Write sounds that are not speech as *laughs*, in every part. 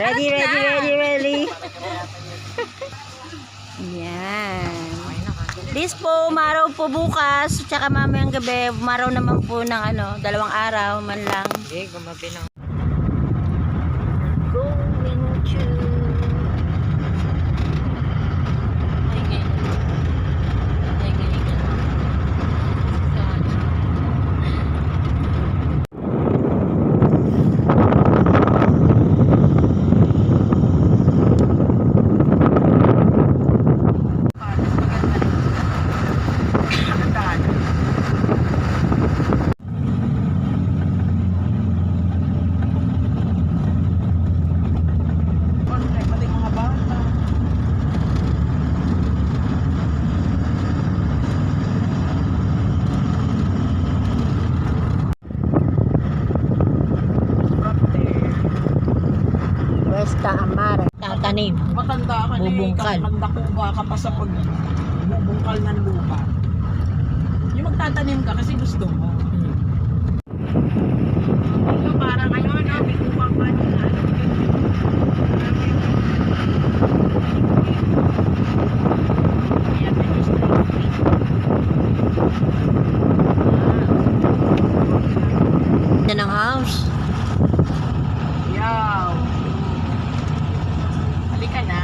Ready, ready, ready, *laughs* ready. Yan. This po, umaraw po bukas, tsaka mamayang gabi, umaraw naman po ng ano, dalawang araw man lang. Eh, gumabi ng Tatanim. Matanda ka na eh. Bubungkal. Magdakuba ka pa sa pag bubungkal ng lupa. Yung magtatanim ka kasi gusto mo. So, para ngayon, no, bigubang pa nila. Ayan, medyo straight. Yan ang house. Yaw. Halika na.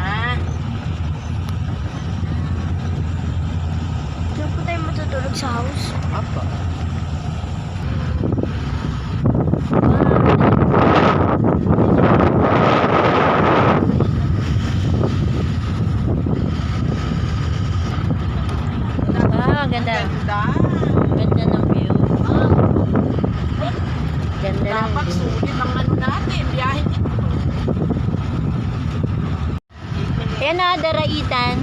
Diyan po tayo matutulog sa house. Apa. Ah, ganda. Ganda. Ganda ng view. Ganda ng Dapat view. sulit ang ano natin. Biyahe ito. Yan na, daraitan.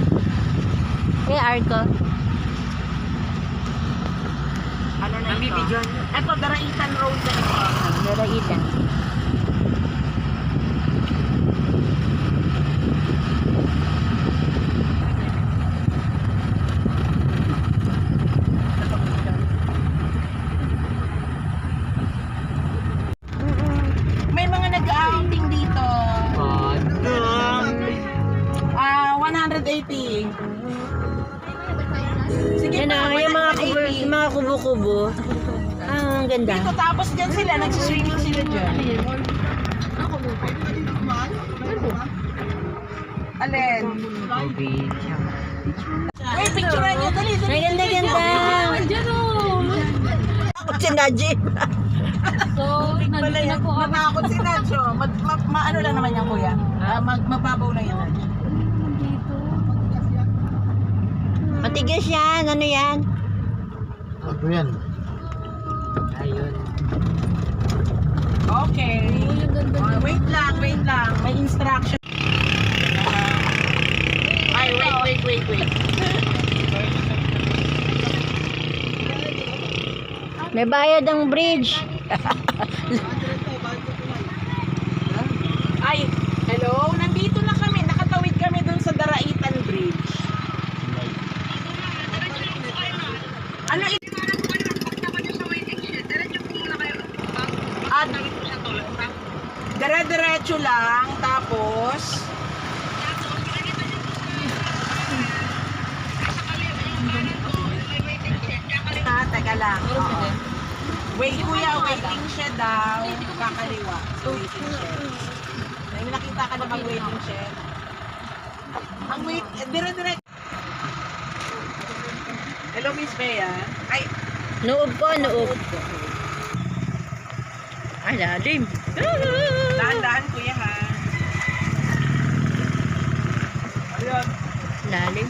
Eh, Arco. Ito? Ito, Daraitan Road na ito. Daraitan. Kubo-kubo. Ah, ang ganda. Dito tapos dyan sila, nagsiswimming sila dyan. Alin? Uy, picturean nyo, dali, dali. Ay, ganda, ganda. Takot si Najib. So, Wala yan. Natakot si Nacho. Ma, ma, maano lang naman yan, kuya. Ah, mag, mababaw lang yan. Matigas yan. Ano yan? Ano yan? Okay. Ah, wait lang, wait lang. May instruction. Ay, wait, wait, wait, wait. May bayad ang bridge. *laughs* Ay, hello? Nandito na kami. Nakatawid kami dun sa Daraitan Bridge. Ano ito? At dire-diretso lang, tapos Ah, teka lang. Oo. Wait, kuya, waiting shed daw. Kakaliwa. So, waiting shed. May nakita ka na bang waiting shed? Ang wait, eh, dire-dire. Hello, Miss Bea. Ay, Noob po, noob. Ay, lalim. daan-daan, kuya, ha? Lalim.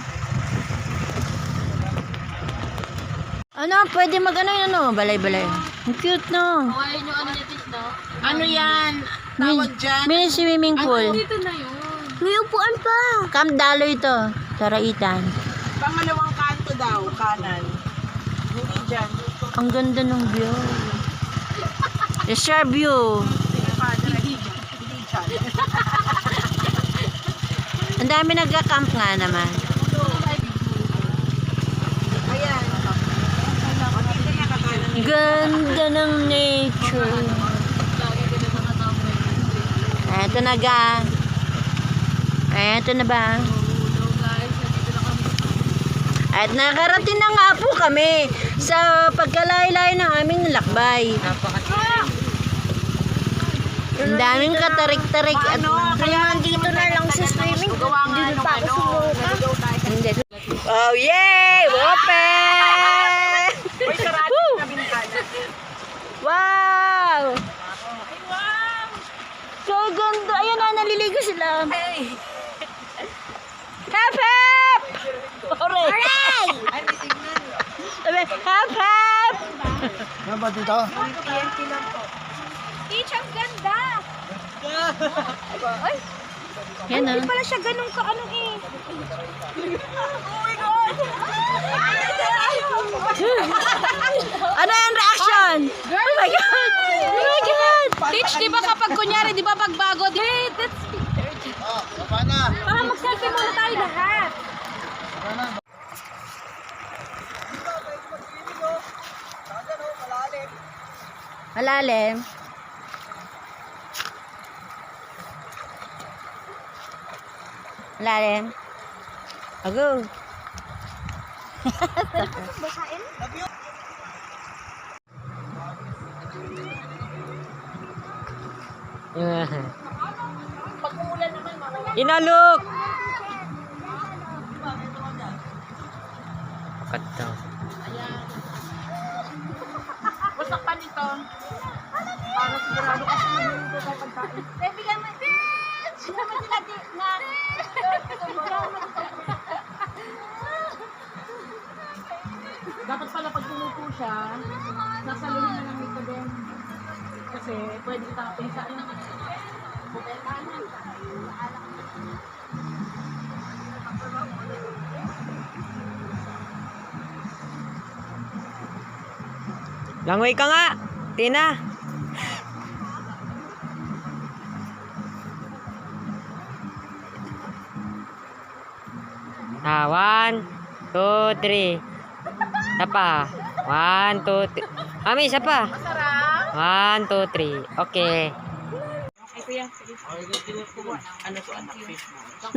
Ano, pwede mag ano yun, ano? Balay-balay. Ang cute, no? Kawain yung ano niya, no? Ano yan? Tawag dyan? Mini swimming pool. Dito na yun. May upuan pa. Camp Dalo ito. Taraitan. Pangalawang kanto daw, kanan. Hindi dyan. Ang ganda ng view. Reserve view. Ang dami nagka-camp nga naman. Ganda ng nature. Eto na ga. Ito na ba? At nakarating na nga po kami sa pagkalay-lay ng aming lakbay. Ang daming katarik-tarik at Kaya nandito na lang sa swimming. Gawa nga nung ano. Naligaw tayo. Hindi. Oh, yay! Open! Na bintana. Wow! So ganda. Ayan na, naliligo sila. Hap, hap! Hooray! Ay, may signal. Sabi, hap, hap! Ano ba dito? TNT lang po. Teach, ang ganda! Yan na. Pala siya ganun ka ano eh. *laughs* Ano yung reaction? Oh my God! Oh my God! Teach, di ba kapag kunyari, di ba pagbago, di that's Oh, baba na. Para mag-selfie muna tayo lahat. Baba na. Malalim. Malalim. Ago. *laughs* Inalok. Kata. Wasak pa nito. Para sigurado kasi magluluto tayo pagkain. Bibigyan mo. Dapat pala pag tumupo siya, nasa lihim na lang nito din. Kasi pwede tapin sa ano. Langoy ka nga. Tina. Ah, one, two, three. Isa pa. One, two, three. Mami, isa pa. One, two, three. Okay. Ay, kuya. Sige. Ano to, anak? Fish mo.